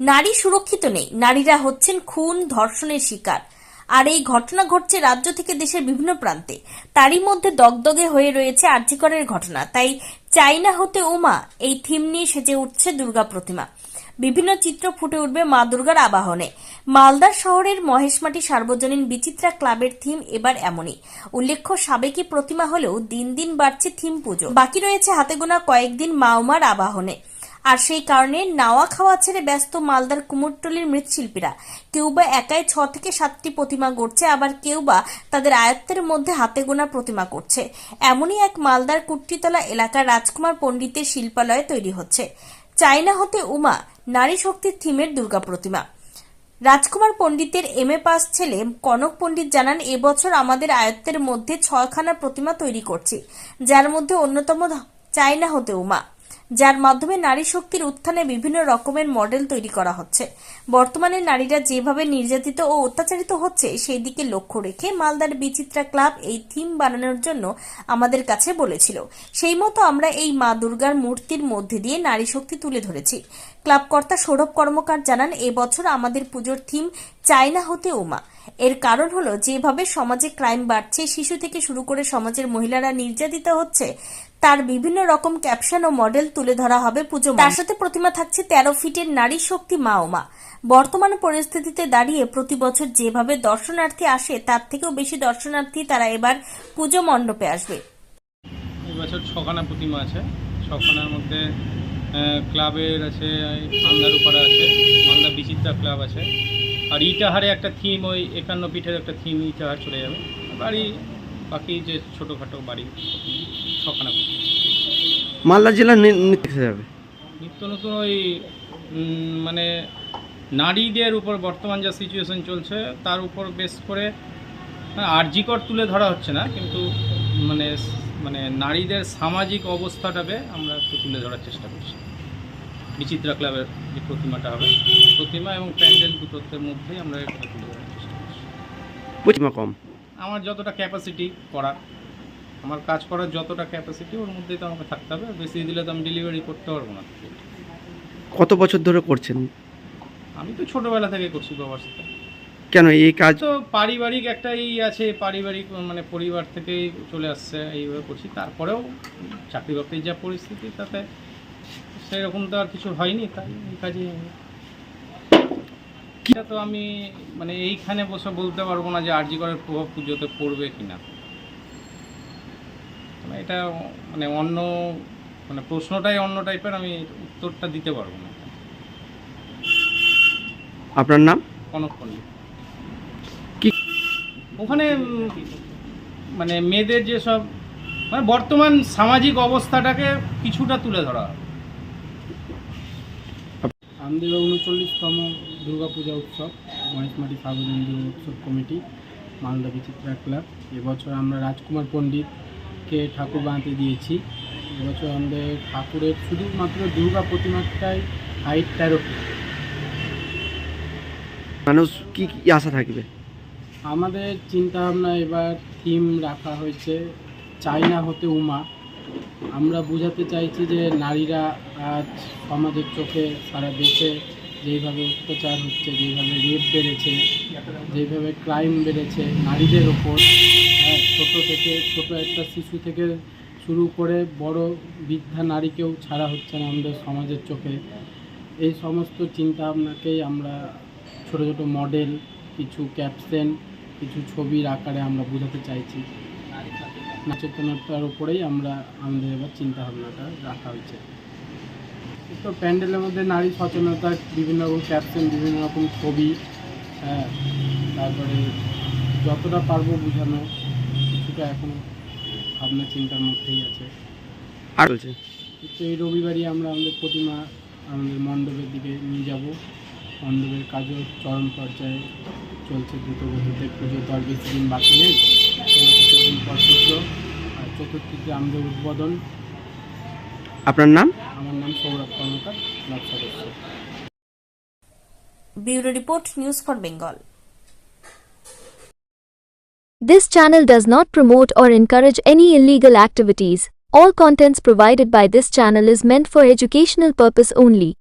নারী সুরক্ষিত নেই। নারীরা হচ্ছেন খুন, ধর্ষণের শিকার। আর এই ঘটনা ঘটছে রাজ্য থেকে দেশের বিভিন্ন প্রান্তে। তারই মধ্যে দগদগে হয়ে রয়েছে আর্যিকরের ঘটনা। তাই চাইনা হতে উমা, এই থিম নিয়ে সেজে উঠছে দুর্গা প্রতিমা। বিভিন্ন চিত্র ফুটে উঠবে মা দুর্গার আবাহনে। মালদা শহরের মহেশমাটি সার্বজনীন বিচিত্রা ক্লাবের থিম এবার এমনই। উল্লেখ্য, সাবেকি প্রতিমা হলেও দিন দিন বাড়ছে থিম পুজো। বাকি রয়েছে হাতে গোনা কয়েকদিন মা উমার আবাহনে। আর সেই কারণে নাওয়া খাওয়া ছেড়ে ব্যস্ত মালদার কুমোরটলির মৃৎশিল্পীরা। কেউ বা একাই ছ থেকে সাতটি প্রতিমা গড়ছে, আবার কেউ বা তাদের আয়ত্তের মধ্যে হাতে গোনা প্রতিমা করছে। এমনই এক মালদার কুট্টিতলা এলাকার রাজকুমার পণ্ডিতের শিল্পালয়ে তৈরি হচ্ছে। চায়না হতে উমা, নারী শক্তির থিমের দুর্গা প্রতিমা। রাজকুমার পণ্ডিতের এম এ পাস ছেলে কনক পণ্ডিত জানান এবছর আমাদের আয়ত্তের মধ্যে ছয়খানা প্রতিমা তৈরি করছি, যার মধ্যে অন্যতম চায়না হতে উমা। যার মাধ্যমে নারী শক্তির উত্থানে বিভিন্ন রকমের মডেল তৈরি করা হচ্ছে। বর্তমানে নারীরা যেভাবে নির্যাতিত ও অত্যাচারিত হচ্ছে, সেই দিকে লক্ষ্য রেখে মালদার বিচিত্রা ক্লাব এই থিম বানানোর জন্য আমাদের কাছে বলেছিল। সেই মতো আমরা এই মা দুর্গার মূর্তির মধ্যে দিয়ে নারী শক্তি তুলে ধরেছি। ক্লাব কর্তা সৌরভ কর্মকার জানান এবছর আমাদের পুজোর থিম চায়না হতে উমা। এর কারণ হলো, যেভাবে সমাজে ক্রাইম বাড়ছে, শিশু থেকে শুরু করে সমাজের মহিলারা নির্যাতিত হচ্ছে তার বিভিন্ন রকম ক্যাপশন ও মডেল তুলে ধরা হবে পুজো তার সাথে প্রতিমা থাকছে তেরো ফিটের নারী শক্তি মা ও মা। বর্তমান পরিস্থিতিতে দাঁড়িয়ে প্রতি বছর যেভাবে দর্শনার্থী আসে, তার থেকেও বেশি দর্শনার্থী তারা এবার পুজো মণ্ডপে আসবে। এবছর ছখানা প্রতিমা আছে। ছখানার মধ্যে ক্লাবের আছে আন্দারুপাড়া আছে, মালদা বিচিত্রা ক্লাব আছে। আর ইটাহারে একটা থিম ওই একান্ন পিঠের একটা থিম ইটাহার চলে যাবে। বাড়ি বাকি যে ছোটোখাটো বাড়ি ছখানা মালদা জেলা যাবে? নিত্য নতুন ওই মানে নারীদের উপর বর্তমান যা সিচুয়েশন চলছে তার উপর বেস করে হ্যাঁ, আর্জিকর তুলে ধরা হচ্ছে না কিন্তু মানে মানে নারীদের সামাজিক অবস্থাটাকে আমরা একটু তুলে ধরার চেষ্টা করছি। বিচিত্রা ক্লাবের যে প্রতিমাটা হবে প্রতিমা এবং প্যান্ডেল দুটোর মধ্যেই আমরা এটা তুলে ধরার চেষ্টা করছি। প্রতিমা কম? আমার যতটা ক্যাপাসিটি করার আমার কাজ করার যতটা ক্যাপাসিটি ওর মধ্যেই তো আমাকে থাকতে হবে। বেশি দিলে তো আমি ডেলিভারি করতে পারব না। কত বছর ধরে করছেন? আমি তো ছোটবেলা থেকে করছি বাবার সাথে। কেন এই কাজ? তো পারিবারিক একটা ই আছে পারিবারিক মানে পরিবার থেকেই চলে আসছে এইভাবে করছি। তারপরেও চাকরি বাকরির যা পরিস্থিতি তাতে সেরকম তো আর কিছু হয়নি তাই এই কাজে এটা তো আমি মানে এইখানে বসে বলতে পারব না যে আরজি করার প্রভাব পুজোতে পড়বে কি না মানে এটা মানে অন্য মানে প্রশ্নটাই অন্য টাইপের আমি উত্তরটা দিতে পারব না। আপনার নাম? কনক পণ্ডিত। কি? ওখানে মানে মেয়েদের যেসব মানে বর্তমান সামাজিক অবস্থাটাকে কিছুটা তুলে ধরা আমাদের উনচল্লিশতম দুর্গাপূজা উৎসব মহেশমাটি সার্বজনীন দুর্গা উৎসব কমিটি মালদা বিচিত্রা ক্লাব। এবছর আমরা রাজকুমার পণ্ডিতকে ঠাকুর বানাতে দিয়েছি। এবছর আমাদের ঠাকুরের শুধুমাত্র দুর্গা প্রতিমাটাই হাইট তেরো ফিট। মানুষ কি কি আশা থাকবে? আমাদের চিন্তা ভাবনা এবার থিম রাখা হয়েছে চাইনা হতে উমা। আমরা বোঝাতে চাইছি যে নারীরা আজ সমাজের চোখে সারা দেশে যেইভাবে অত্যাচার হচ্ছে, যেইভাবে রেপ বেড়েছে, যেইভাবে ক্রাইম বেড়েছে নারীদের ওপর হ্যাঁ ছোটো থেকে, ছোট একটা শিশু থেকে শুরু করে বড় বৃদ্ধা নারীকেও ছাড়া হচ্ছে না আমাদের সমাজের চোখে। এই সমস্ত চিন্তা ভাবনাকেই আমরা ছোটো ছোটো মডেল কিছু ক্যাপশন কিছু ছবির আকারে আমরা বোঝাতে চাইছি। সচেতনতার উপরেই আমরা আমাদের এবার চিন্তা ভাবনাটা রাখা হয়েছে। তো প্যান্ডেলের মধ্যে নারী সচেতনতা বিভিন্ন রকম ক্যাপশন বিভিন্ন রকম ছবি হ্যাঁ তারপরে যতটা পারব বোঝানো কিছুটা এখনও ভাবনা চিন্তার মধ্যেই আছে। আর বলছে? তো এই রবিবারই আমরা আমাদের প্রতিমা আমাদের মণ্ডপের দিকে নিয়ে যাব। মণ্ডপের কাজও চরম পর্যায়ে চলছে দ্রুত গতিতে পুজো তো আর বেশি দিন বাকি নেই। দিন পর পুজো আর চতুর্থীতে আমাদের উদ্বোধন। আপনার নাম? আমার নাম সৌরভ কর্মকার ক্লাব সদস্য bureau report news for Bengal This channel does not promote or encourage any illegal activities. All contents provided by this channel is meant for educational purpose only.